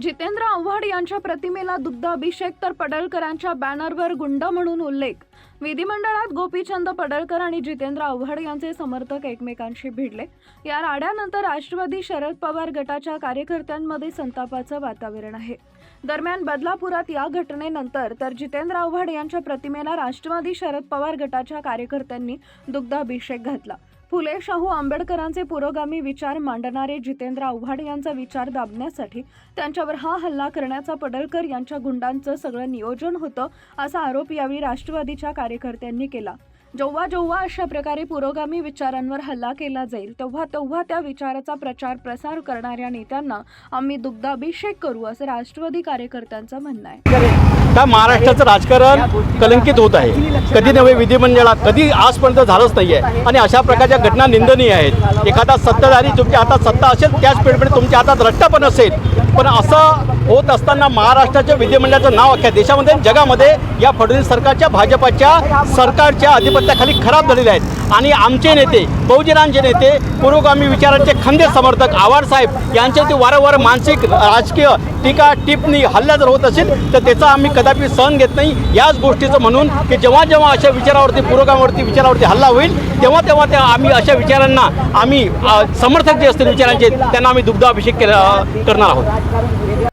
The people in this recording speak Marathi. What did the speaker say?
जितेंद्र आव्हाड यांच्या प्रतिमेला दुग्धाभिषेक तर पडळकरांच्या बॅनरवर गुंड म्हणून उल्लेख. विधिमंडळात गोपीचंद पडळकर आणि जितेंद्र आव्हाड यांचे समर्थक एकमेकांशी भिडले. या राड्यानंतर राष्ट्रवादी शरद पवार गटाच्या कार्यकर्त्यांमध्ये संतापाचं वातावरण आहे. दरम्यान बदलापुरात या घटनेनंतर तर जितेंद्र आव्हाड यांच्या प्रतिमेला राष्ट्रवादी शरद पवार गटाच्या कार्यकर्त्यांनी दुग्धाभिषेक घातला. फुले शाहू आंबेडकरांचे पुरोगामी विचार मांडणारे जितेंद्र आव्हाड यांचा विचार दाबण्यासाठी त्यांच्यावर हा हल्ला करण्याचा पडळकर यांच्या गुंडांचं सगळं नियोजन होतं असा आरोप यावेळी राष्ट्रवादीच्या कार्यकर्त्यांनी केला. जेव्हा जेव्हा अशा प्रकारे पुरोगामी विचारांवर हल्ला केला जाईल तेव्हा तेव्हा त्या विचाराचा प्रचार प्रसार करणाऱ्या नेत्यांना आम्ही दुग्धाभिषेक करू असं राष्ट्रवादी कार्यकर्त्यांचं म्हणणं आहे. त्या महाराष्ट्राचं राजकारण कलंकित होत आहे. कधी नव्हे विधिमंडळात कधी आजपर्यंत झालंच नाही आहे आणि अशा प्रकारच्या घटना निंदनीय आहेत. एखादा सत्ताधारी तुमच्या हातात सत्ता असेल त्याच पिढीमध्ये तुमच्या हातात रट्टा पण असेल. पण असं होत असताना महाराष्ट्राच्या विधिमंडळाचं नाव अख्ख्या देशामध्ये आणि जगामध्ये या फडणवीस सरकारच्या भाजपाच्या सरकारच्या अधिपत्याखाली खराब झालेले आहेत. आणि आमचे नेते बहुजनांचे नेते पुरोगामी विचारांचे खंदे समर्थक आव्हाड साहेब यांच्यावरती वारंवार मानसिक राजकीय टीका टिप्पणी हल्ला जर होत असेल तर त्याचा आम्ही कदापि सहन घेत नाही. याच गोष्टीचं म्हणून की जेव्हा जेव्हा अशा विचारावरती पुरोगामीवरती विचारावरती हल्ला होईल तेव्हा तेव्हा त्या आम्ही अशा विचारांना आम्ही समर्थक जे असतील विचारांचे त्यांना आम्ही दुग्धाभिषेक केला करणार आहोत. How do you?